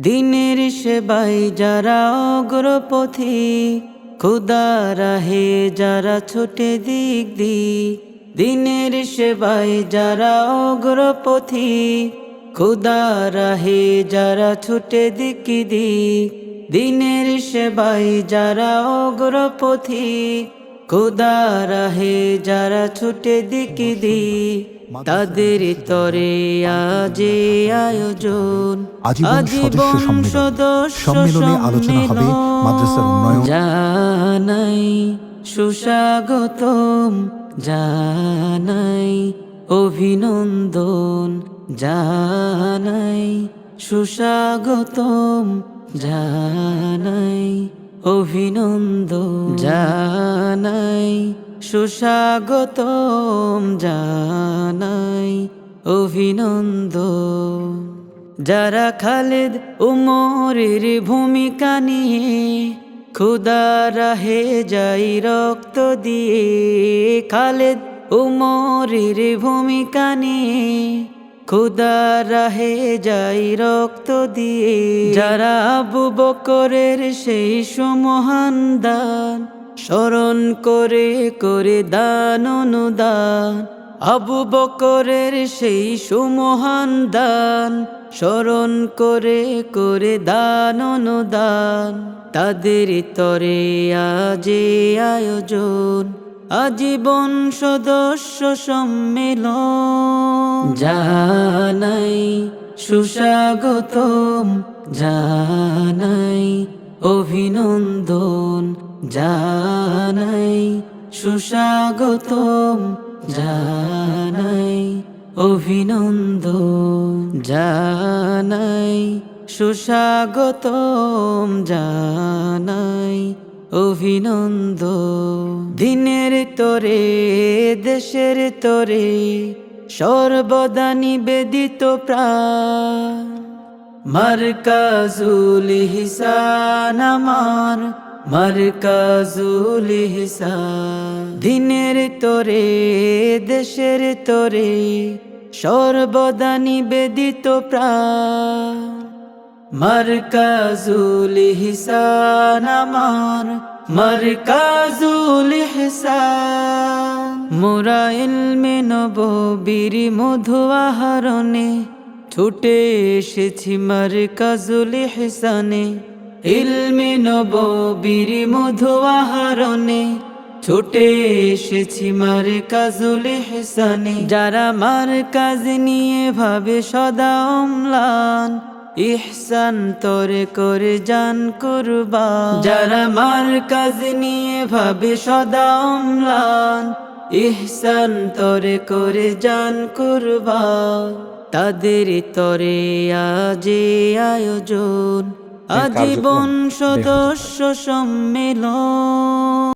দিনের সেবাই যারা অগ্রপথি, খুদা রাহে যারা ছোটে দিক দিক। দিনের সেবাই যারা অগ্রপথি, খুদা রাহে যারা ছুটে দিক দিক। দিনের সেবাই যারা অগ্রপথি খুদা রাহে যারা ছুটে দিক দি তাদের তরে আজে আয়োজন আজীবন সদস্য সম্মেলন। সম্মেলনে আলোচনা হবে মাদ্রাসার উন্নয়ন। জানাই সুস্বাগতম জানাই অভিনন্দন জানাই সুস্বাগতম জানাই অভিনন্দন জানাই সুস্বাগতম জানাই, অভিনন্দন। যারা খালেদ উমরের ভূমিকা নিয়ে খুদা রাহে যাই রক্ত দিয়ে, খালেদ উমরের ভূমিকা নিয়ে খুদা রাহে যাই রক্ত দিয়ে, যারা আবু বকরের সেই সুমহান দান স্মরণ করে করে দান অনুদান। আবু বকরের সেই সুমহান দান। স্মরণ করে করে দান অনুদান। তাদের তরে আজে আয়োজন। আজীবন সদস্য সম্মেলন। জানাই সুস্বাগতম। জানাই অভিনন্দন। জানাই সুস্বাগতম, জানাই অভিনন্দন, জানাই সুস্বাগতম, জানাই অভিনন্দ দিনের তরে, দেশের তরে, সর্বদা নিবেদিত প্রাণ। মার্কাজুল হিসান আমার মার্কাজুল হিসান দিনের তরে, দেশের তরে, সর্বদা নিবেদিত প্রাণ। মার্কাজুল হিসান আমার, মার্কাজুল হিসান। মোরা ইলমে নববীর মধু আহরণে, ছুটে এসেছি মার্কাজুল হিসানে। ইলমে নববীর মধু আহরণে ছুটে এসেছি মার কাজুল হেসানে যারা মার কাজ নিয়ে ভাবে সদা অম্লান, ইহসান তোরে করে জান কুরবা যারা মার কাজ নিয়ে ভাবে সদা অম্লান, ইহসান তোরে করে জান কুরবা তাদের তরে আজে আয়োজন। আজীবন সদস্য সম্মেলন।